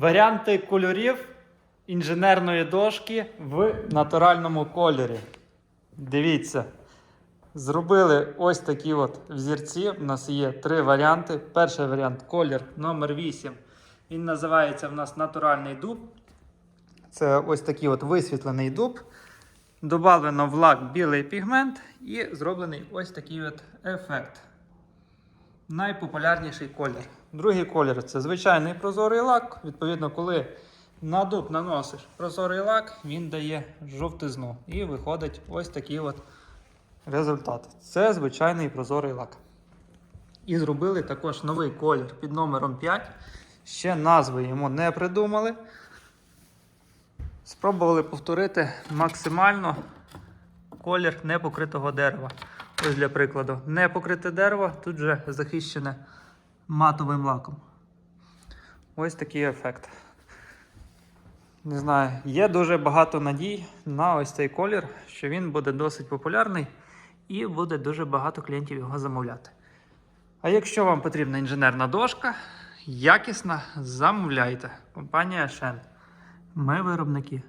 Варіанти кольорів інженерної дошки в натуральному кольорі. Дивіться. Зробили ось такі от взірці. У нас є три варіанти. Перший варіант колір номер 8. Він називається в нас натуральний дуб. Це ось такий от висвітлений дуб. Добавлено в лак білий пігмент і зроблений ось такий от ефект. Найпопулярніший колір. Другий колір це звичайний прозорий лак. Відповідно, коли на дуб наносиш прозорий лак, він дає жовтизну. І виходить ось такий от результат. Це звичайний прозорий лак. І зробили також новий колір під номером 5. Ще назви йому не придумали. Спробували повторити максимально колір непокритого дерева. Ось для прикладу, непокрите дерево тут же захищене матовим лаком. Ось такий ефект. Не знаю, є дуже багато надій на ось цей колір, що він буде досить популярний і буде дуже багато клієнтів його замовляти. А якщо вам потрібна інженерна дошка, якісна, замовляйте. Компанія Shen. Ми виробники.